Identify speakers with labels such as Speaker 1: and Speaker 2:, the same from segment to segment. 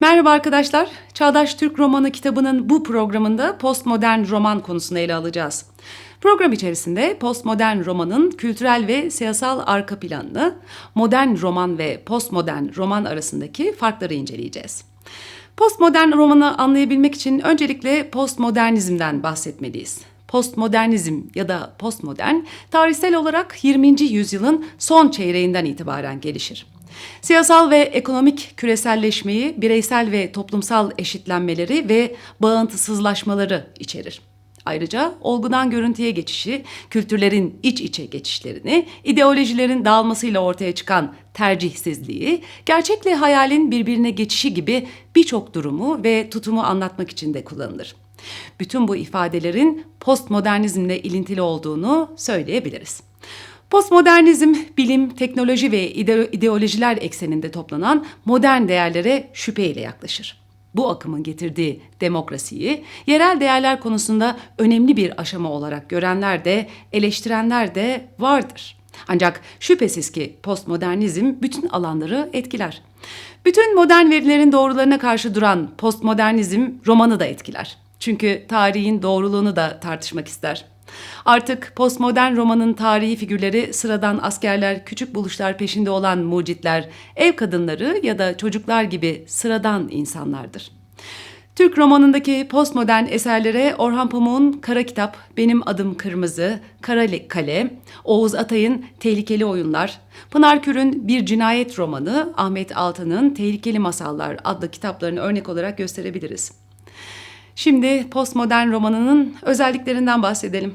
Speaker 1: Merhaba arkadaşlar. Çağdaş Türk Romanı kitabının bu programında postmodern roman konusunu ele alacağız. Program içerisinde postmodern romanın kültürel ve siyasal arka planını, modern roman ve postmodern roman arasındaki farkları inceleyeceğiz. Postmodern romanı anlayabilmek için öncelikle postmodernizmden bahsetmeliyiz. Postmodernizm ya da postmodern tarihsel olarak 20. yüzyılın son çeyreğinden itibaren gelişir. Siyasal ve ekonomik küreselleşmeyi, bireysel ve toplumsal eşitlenmeleri ve bağıntısızlaşmaları içerir. Ayrıca olgudan görüntüye geçişi, kültürlerin iç içe geçişlerini, ideolojilerin dağılmasıyla ortaya çıkan tercihsizliği, gerçekle hayalin birbirine geçişi gibi birçok durumu ve tutumu anlatmak için de kullanılır. Bütün bu ifadelerin postmodernizmle ilintili olduğunu söyleyebiliriz. Postmodernizm, bilim, teknoloji ve ide- ideolojiler ekseninde toplanan modern değerlere şüpheyle yaklaşır. Bu akımın getirdiği demokrasiyi yerel değerler konusunda önemli bir aşama olarak görenler de eleştirenler de vardır. Ancak şüphesiz ki postmodernizm bütün alanları etkiler. Bütün modern verilerin doğrularına karşı duran postmodernizm romanı da etkiler. Çünkü tarihin doğruluğunu da tartışmak ister. Artık postmodern romanın tarihi figürleri sıradan askerler, küçük buluşlar peşinde olan mucitler, ev kadınları ya da çocuklar gibi sıradan insanlardır. Türk romanındaki postmodern eserlere Orhan Pamuk'un Kara Kitap, Benim Adım Kırmızı, Kara Kale, Oğuz Atay'ın Tehlikeli Oyunlar, Pınar Kür'ün Bir Cinayet romanı, Ahmet Altan'ın Tehlikeli Masallar adlı kitaplarını örnek olarak gösterebiliriz. Şimdi postmodern romanının özelliklerinden bahsedelim.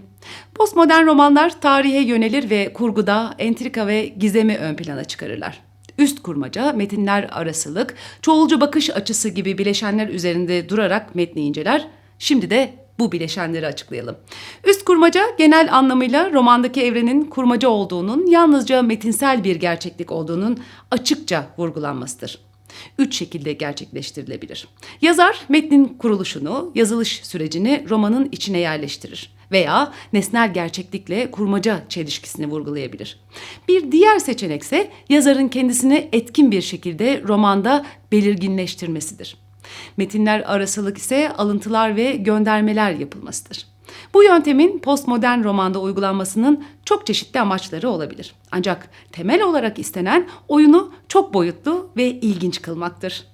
Speaker 1: Postmodern romanlar tarihe yönelir ve kurguda entrika ve gizemi ön plana çıkarırlar. Üst kurmaca, metinler arasılık, çoğulcu bakış açısı gibi bileşenler üzerinde durarak metni inceler. Şimdi de bu bileşenleri açıklayalım. Üst kurmaca genel anlamıyla romandaki evrenin kurmaca olduğunun, yalnızca metinsel bir gerçeklik olduğunun açıkça vurgulanmasıdır üç şekilde gerçekleştirilebilir. Yazar metnin kuruluşunu, yazılış sürecini romanın içine yerleştirir veya nesnel gerçeklikle kurmaca çelişkisini vurgulayabilir. Bir diğer seçenekse yazarın kendisini etkin bir şekilde romanda belirginleştirmesidir. Metinler arasılık ise alıntılar ve göndermeler yapılmasıdır. Bu yöntemin postmodern romanda uygulanmasının çok çeşitli amaçları olabilir. Ancak temel olarak istenen oyunu çok boyutlu ve ilginç kılmaktır.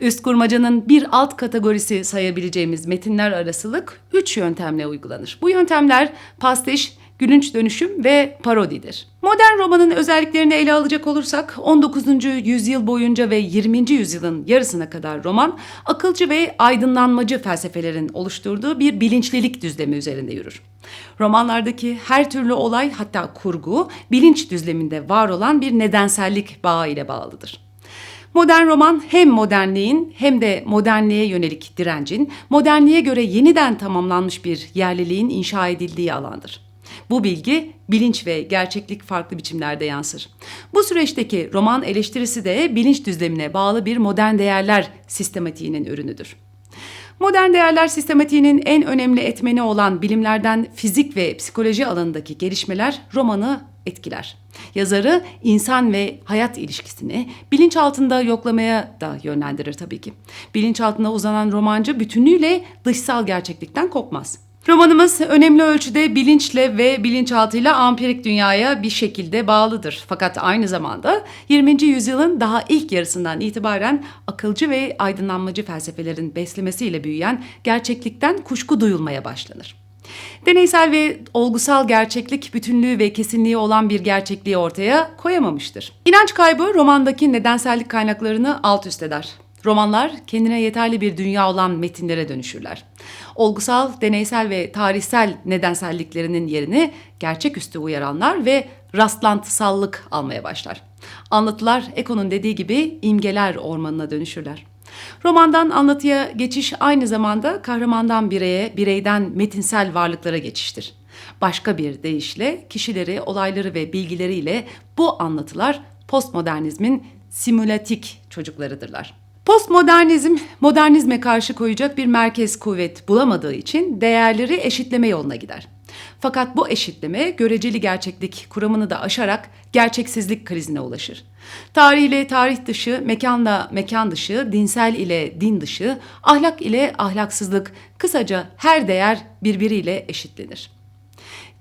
Speaker 1: Üst kurmacanın bir alt kategorisi sayabileceğimiz metinler arasılık üç yöntemle uygulanır. Bu yöntemler pastiş, gülünç dönüşüm ve parodidir. Modern romanın özelliklerini ele alacak olursak 19. yüzyıl boyunca ve 20. yüzyılın yarısına kadar roman akılcı ve aydınlanmacı felsefelerin oluşturduğu bir bilinçlilik düzlemi üzerinde yürür. Romanlardaki her türlü olay hatta kurgu bilinç düzleminde var olan bir nedensellik bağı ile bağlıdır. Modern roman hem modernliğin hem de modernliğe yönelik direncin, modernliğe göre yeniden tamamlanmış bir yerliliğin inşa edildiği alandır. Bu bilgi bilinç ve gerçeklik farklı biçimlerde yansır. Bu süreçteki roman eleştirisi de bilinç düzlemine bağlı bir modern değerler sistematiğinin ürünüdür. Modern değerler sistematiğinin en önemli etmeni olan bilimlerden fizik ve psikoloji alanındaki gelişmeler romanı etkiler. Yazarı insan ve hayat ilişkisini bilinç altında yoklamaya da yönlendirir tabii ki. Bilinç altına uzanan romancı bütünüyle dışsal gerçeklikten kopmaz. Romanımız önemli ölçüde bilinçle ve bilinçaltıyla ampirik dünyaya bir şekilde bağlıdır. Fakat aynı zamanda 20. yüzyılın daha ilk yarısından itibaren akılcı ve aydınlanmacı felsefelerin beslemesiyle büyüyen gerçeklikten kuşku duyulmaya başlanır. Deneysel ve olgusal gerçeklik bütünlüğü ve kesinliği olan bir gerçekliği ortaya koyamamıştır. İnanç kaybı romandaki nedensellik kaynaklarını alt üst eder. Romanlar kendine yeterli bir dünya olan metinlere dönüşürler. Olgusal, deneysel ve tarihsel nedenselliklerinin yerini gerçeküstü uyaranlar ve rastlantısallık almaya başlar. Anlatılar Eko'nun dediği gibi imgeler ormanına dönüşürler. Romandan anlatıya geçiş aynı zamanda kahramandan bireye, bireyden metinsel varlıklara geçiştir. Başka bir deyişle kişileri, olayları ve bilgileriyle bu anlatılar postmodernizmin simülatik çocuklarıdırlar. Postmodernizm, modernizme karşı koyacak bir merkez kuvvet bulamadığı için değerleri eşitleme yoluna gider. Fakat bu eşitleme göreceli gerçeklik kuramını da aşarak gerçeksizlik krizine ulaşır. Tarih ile tarih dışı, mekanla mekan dışı, dinsel ile din dışı, ahlak ile ahlaksızlık, kısaca her değer birbiriyle eşitlenir.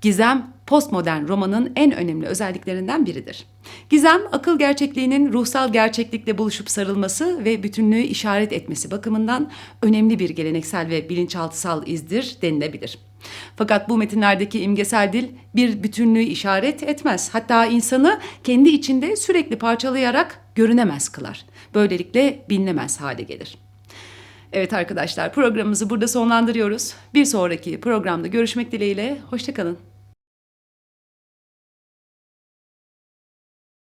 Speaker 1: Gizem, postmodern romanın en önemli özelliklerinden biridir. Gizem, akıl gerçekliğinin ruhsal gerçeklikle buluşup sarılması ve bütünlüğü işaret etmesi bakımından önemli bir geleneksel ve bilinçaltısal izdir denilebilir. Fakat bu metinlerdeki imgesel dil bir bütünlüğü işaret etmez. Hatta insanı kendi içinde sürekli parçalayarak görünemez kılar. Böylelikle bilinemez hale gelir. Evet arkadaşlar programımızı burada sonlandırıyoruz. Bir sonraki programda görüşmek dileğiyle. Hoşçakalın.